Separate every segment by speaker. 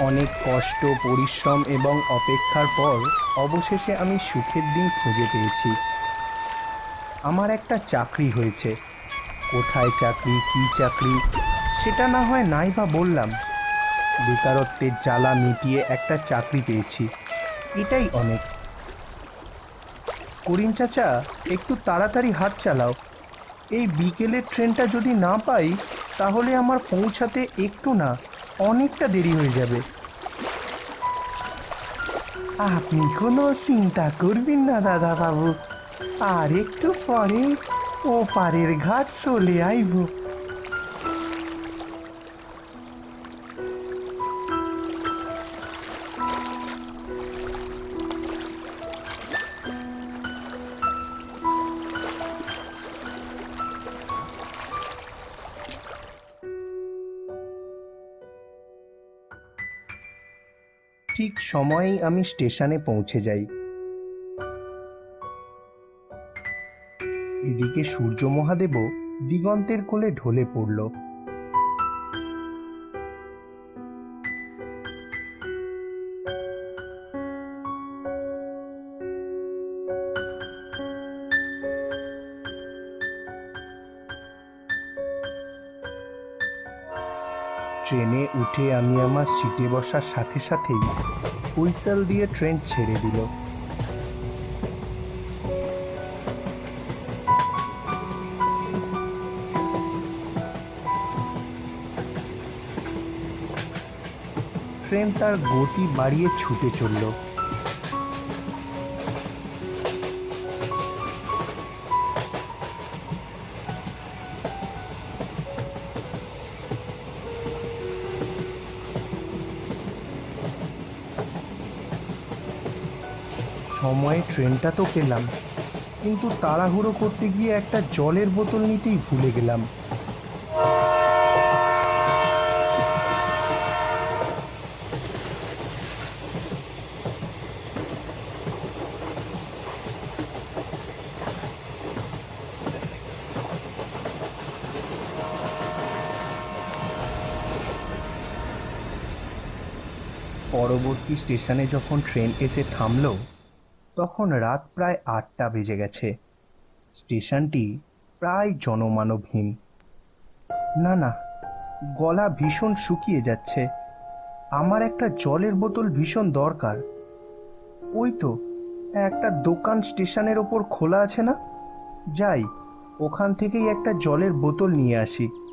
Speaker 1: অনেক কষ্ট, পরিশ্রম এবং অপেক্ষার পর অবশেষে আমি সুখের দিন খুঁজে পেয়েছি। আমার একটা চাকরি হয়েছে। কোথায় চাকরি, কি চাকরি, সেটা না হয় নাই বা বললাম। বেকারত্বের জ্বালা মিটিয়ে একটা চাকরি পেয়েছি। এটাই অনেক। করিম চাচা, একটু তাড়াতাড়ি হাত চালাও। এই বিকেলের ট্রেনটা যদি না পাই, তাহলে আমার পৌঁছাতে একটু না। অনেকটা দেরি হয়ে যাবে। আপনি কোনো চিন্তা করবেন না দাদা বাবু আর একটু পরে ও পারের ঘাট চলে আইব। ঠিক সময়েই আমি স্টেশনে পৌঁছে যাই। এদিকে সূর্য মহাদেবও দিগন্তের কোলে ঢলে পড়ল। ট্রেনে উঠে আমি আমার সিটে বসার সাথে সাথেই হুইসেল দিয়ে ট্রেন ছেড়ে দিল। ট্রেন তার গতি বাড়িয়ে ছুটে চলল। সময়ে ট্রেনটা তো পেলাম, কিন্তু তাড়াহুড়ো করতে গিয়ে একটা জলের বোতল নিতেই ভুলে গেলাম। পরবর্তী স্টেশনে যখন ট্রেন এসে থামলো তখন রাত প্রায় আটটা বেজে গেছে। স্টেশনটি প্রায় জনমানবহীন। না না, গলা ভীষণ শুকিয়ে যাচ্ছে। আমার একটা জলের বোতল ভীষণ দরকার। ওই তো, একটা দোকান স্টেশনের ওপর খোলা আছে না? যাই, ওখান থেকেই একটা জলের বোতল নিয়ে আসি।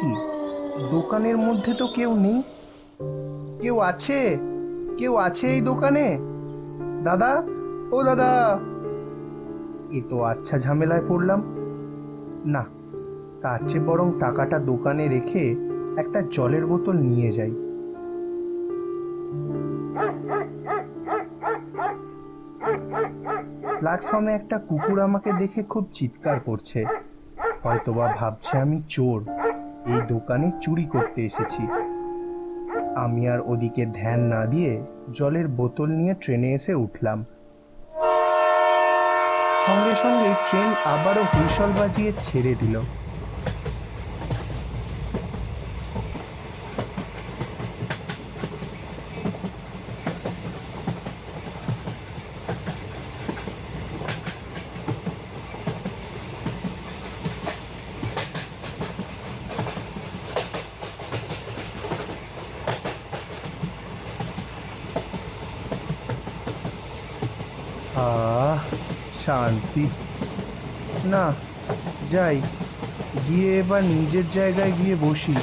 Speaker 1: কি? দোকানের মধ্যে তো কেউ নেই। কেউ আছে? কেউ আছে এই দোকানে? দাদা? ও দাদা! এ তো আচ্ছা ঝামেলায় পড়লাম। না, তার চেয়ে বরং টাকাটা দোকানে রেখে একটা জলের বোতল নিয়ে যাই। প্ল্যাটফর্মে একটা কুকুর আমাকে দেখে খুব চিৎকার করছে। হয়তোবা ভাবছে আমি চোর। এই দোকানে চুরি করতে এসেছি। আমি আর ওদিকে ধ্যান না দিয়ে জলের বোতল নিয়ে ট্রেনে এসে উঠলাম। সঙ্গে সঙ্গে ট্রেন আবারও হুইসল বাজিয়ে ছেড়ে দিল। শান্তি। না, যাই, গিয়ে এবার নিজের জায়গায় গিয়ে বসি।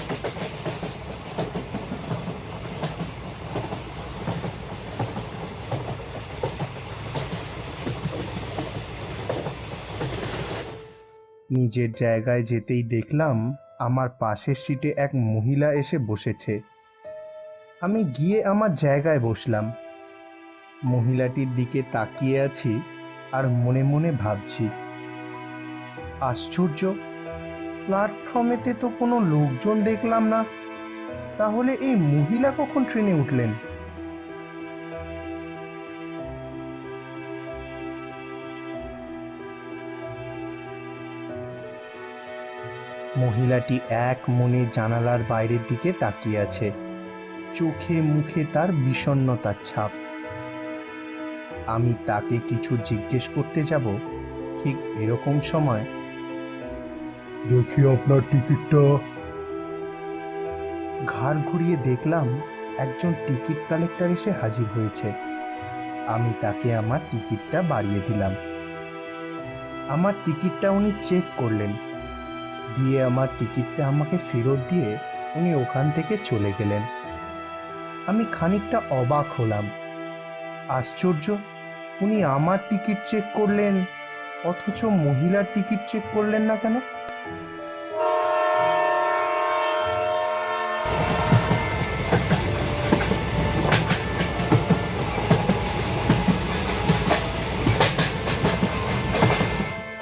Speaker 1: নিজের জায়গায় যেতেই দেখলাম, আমার পাশের সিটে এক মহিলা এসে বসেছে। আমি গিয়ে আমার জায়গায় বসলাম। মহিলাটির দিকে তাকিয়ে আছি। আর মনে মনে ভাবছি। আশ্চর্য প্ল্যাটফর্মেতে তো কোনো লোকজন দেখলাম না। তাহলে এই মহিলা কখন ট্রেনে উঠলেন? মহিলাটি এক মনে জানালার বাইরের দিকে তাকিয়ে আছে। চোখে মুখে তার বিষণ্ণতার ছাপ। আমি তাকে কিছু জিজ্ঞেস করতে যাব? ঠিক এরকম সময়। দেখি আপনার টিকিটটা। ঘাড় ঘুরিয়ে দেখলাম একজন টিকিট কালেক্টর এসে হাজির হয়েছে। আমি তাকে আমার টিকিটটা বাড়িয়ে দিলাম। আমার টিকিটটা উনি চেক করলেন। দিয়ে আমার টিকিটটা আমাকে ফেরত দিয়ে উনি ওখান থেকে চলে গেলেন। আমি খানিকটা অবাক হলাম। আশ্চর্য! উনি আমার টিকিট চেক করলেন, অথচ মহিলার টিকিট চেক করলেন না কেন?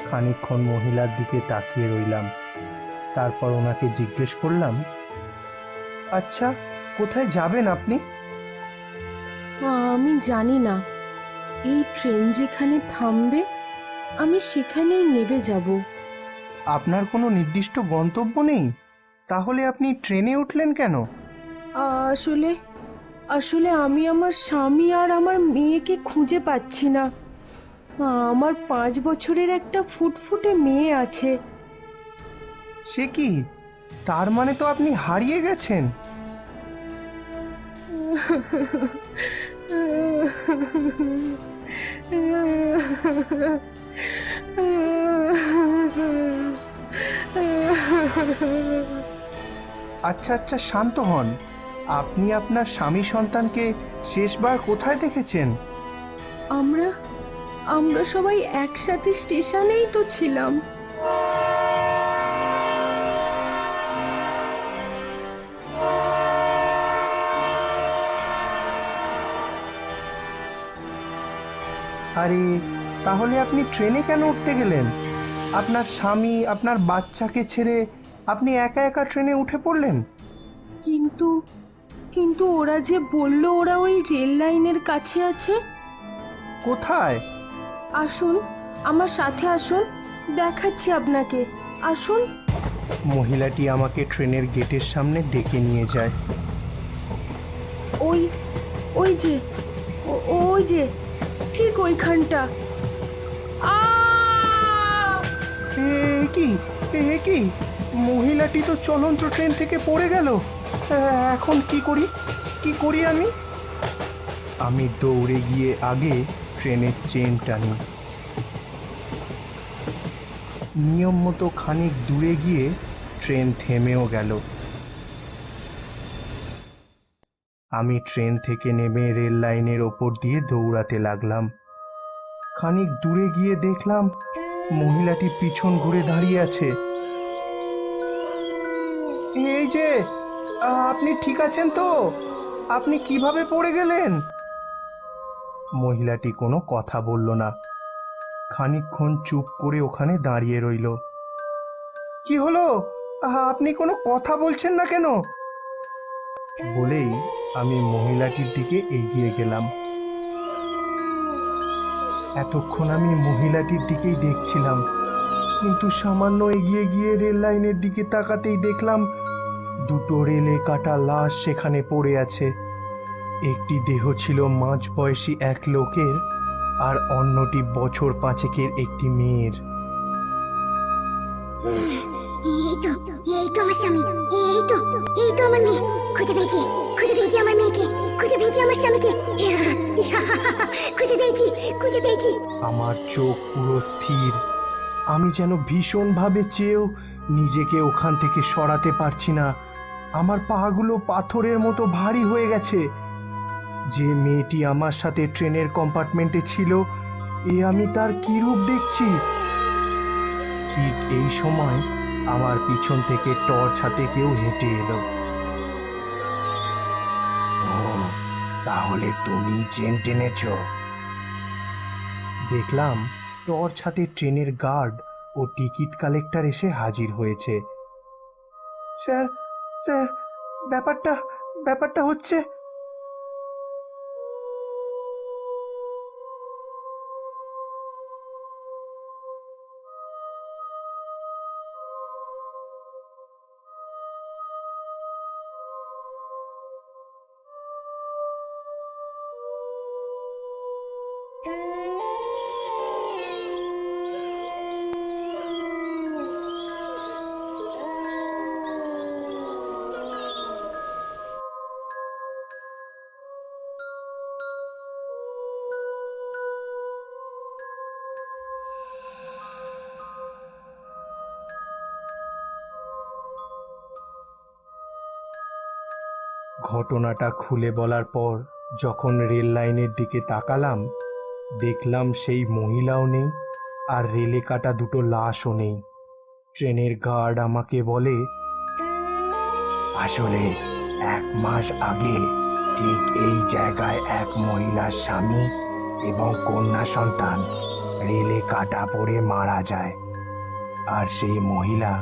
Speaker 1: খানিকক্ষণ মহিলার দিকে তাকিয়ে রইলাম। তারপর ওনাকে জিজ্ঞেস করলাম আচ্ছা কোথায় যাবেন আপনি?
Speaker 2: আমি জানি না। এই ট্রেন যেখানে থামবে আমি সেখানেই নেবে যাব।
Speaker 1: আপনার কোনো নির্দিষ্ট গন্তব্য নেই? তাহলে আপনি ট্রেনে উঠলেন কেন?
Speaker 2: আসলে আসলে আমি আমার স্বামী আর আমার মেয়েকে খুঁজে পাচ্ছি না। আমার পাঁচ বছরের একটা ফুটফুটে মেয়ে আছে।
Speaker 1: সে কি? তার মানে তো আপনি হারিয়ে গেছেন। আচ্ছা আচ্ছা শান্ত হন। আপনি আপনার স্বামী সন্তানকে শেষবার কোথায় দেখেছেন?
Speaker 2: আমরা আমরা সবাই একসাথে স্টেশনেই তো ছিলাম।
Speaker 1: আরে তাহলে আপনি ট্রেনে কেন উঠতে গেলেন? আপনার স্বামী আপনার বাচ্চাকে ছেড়ে আপনি একা একা ট্রেনে উঠে পড়লেন?
Speaker 2: কিন্তু কিন্তু ওরা যে বলল ওরা ওই রেল লাইনের কাছে আছে।
Speaker 1: কোথায়?
Speaker 2: আসুন আমার সাথে আসুন দেখাচ্ছি আপনাকে। আসুন।
Speaker 1: মহিলাটি আমাকে ট্রেনের গেটের সামনে ডেকে নিয়ে যায়।
Speaker 2: ওই ওই যে ওই যে ঠিক ওইখানটা।
Speaker 1: কি? কি? মহিলাটি তো চলন্ত ট্রেন থেকে পড়ে গেল। এখন কি করি? কি করি আমি? আমি দৌড়ে গিয়ে আগে ট্রেনের চেন টানি। নিয়ম মতো খানিক দূরে গিয়ে ট্রেন থেমেও গেল। আমি ট্রেন থেকে নেমে রেল লাইনের ওপর দিয়ে দৌড়াতে লাগলাম। খানিক দূরে গিয়ে দেখলাম মহিলাটি পিছন ঘুরে দাঁড়িয়ে আছে। এই যে, আপনি ঠিক আছেন তো? আপনি কীভাবে পড়ে গেলেন? মহিলাটি কোনো কথা বলল না। খানিকক্ষণ চুপ করে ওখানে দাঁড়িয়ে রইল। কি হলো? আপনি কোনো কথা বলছেন না কেন? বলেই আমি মহিলাটির দিকে এগিয়ে গেলাম। এতক্ষণ আমি মহিলাটির দিকেই দেখছিলাম, কিন্তু সামান্য এগিয়ে গিয়ে রেল লাইনের দিকে তাকাতেই দেখলাম দুটো রেলে কাটা লাশ সেখানে পড়ে আছে। একটি দেহ ছিল মাঝ বয়সী এক লোকের আর অন্যটি বছর পাঁচেকের একটি মেয়ের।
Speaker 3: এ তো, এই তো আমার স্বামী। এই তো আমার মেয়ে। খুঁজে পেয়েছি খুঁজে পেয়েছি আমার মেয়েকে, খুঁজে পেয়েছি আমার স্বামীকে। খুঁজে পেয়েছি খুঁজে পেয়েছি।
Speaker 1: আমার চোখ পুরো স্থির। আমি যেন ভীষণভাবে চেয়েও নিজেকে ওখান থেকে সরাতে পারছি না। আমার পাগুলো পাথরের মতো ভারী হয়ে গেছে। যে মেয়েটি আমার সাথে ট্রেনের কম্পার্টমেন্টে ছিল, এ আমি তার কি রূপ দেখছি? ঠিক এই সময় আমার পিছন থেকে টর্চ হাতে কেউ হেঁটে এলো। তাহলে তুমি চেন টেনেছো? দেখলাম টর্চ হাতে ট্রেনের গার্ড ও টিকিট কালেক্টর এসে হাজির হয়েছে। স্যার স্যার, ব্যাপারটা ব্যাপারটা হচ্ছে ঘটনাটা খুলে বলার পর যখন রেল লাইনের দিকে তাকালাম, দেখলাম সেই মহিলাও নেই আর রেলে কাটা দুটো লাশও নেই। ট্রেনের গার্ড আমাকে বলে, আসলে এক মাস আগে ঠিক এই জায়গায় এক মহিলার স্বামী এবং কন্যা সন্তান রেলে কাটা পড়ে মারা যায়। আর সেই মহিলা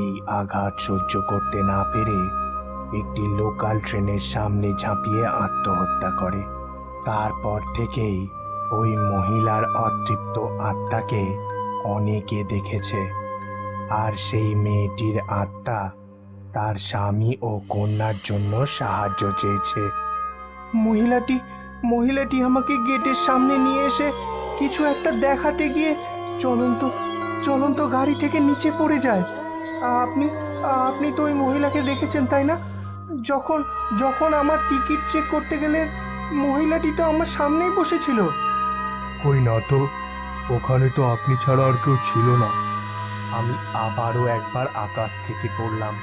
Speaker 1: এই আঘাত সহ্য করতে না পেরে একটি লোকাল ট্রেনের সামনে ঝাঁপিয়ে আত্মহত্যা করে। তারপর থেকেই ওই মহিলার অতৃপ্ত আত্মাকে অনেকে দেখেছে। আর সেই মেয়েটির আত্মা তার স্বামী ও কন্যার জন্য সাহায্য চেয়েছে। মহিলাটি মহিলাটি আমাকে গেটের সামনে নিয়ে এসে কিছু একটা দেখাতে গিয়ে চলন্ত চলন্ত গাড়ি থেকে নিচে পড়ে যায়। আপনি আপনি তো ওই মহিলাকে দেখেছেন, তাই না? যখন যখন আমার টিকিট চেক করতে গেলে মহিলাটি তো আমার সামনেই বসেছিল। কই না তো, ওখানে তো আপনি ছাড়া আর কেউ ছিল না। আমি আবারও একবার আকাশ থেকে পড়লাম।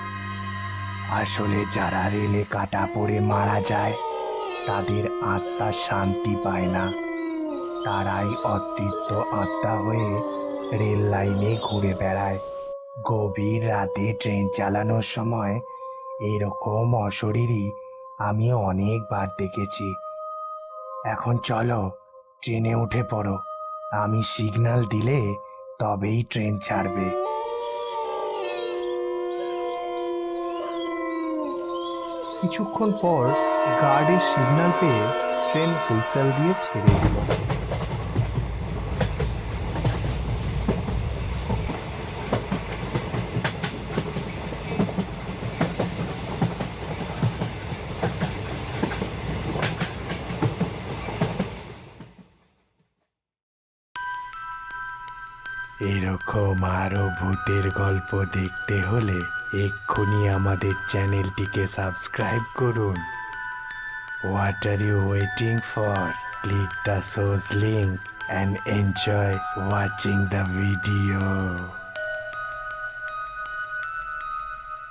Speaker 1: আসলে যারা রেলে কাটা পড়ে মারা যায়, তাদের আত্মা শান্তি পায় না। তারাই অতৃপ্ত আত্মা হয়ে রেল লাইনে ঘুরে বেড়ায়। গভীর রাতে ট্রেন চালানোর সময় এরকম অশরীরই আমি অনেকবার দেখেছি। এখন চলো, ট্রেনে উঠে পড়ো। আমি সিগন্যাল দিলে তবেই ট্রেন ছাড়বে। কিছুক্ষণ পর গার্ডের সিগন্যাল পেয়ে ট্রেন হুইসেল দিয়ে ছেড়ে দিল। এরকম আরও ভূতের গল্প দেখতে হলে এক্ষুনি আমাদের চ্যানেলটিকে সাবস্ক্রাইব করুন। What are you waiting for click the সোজ link and enjoy watching the video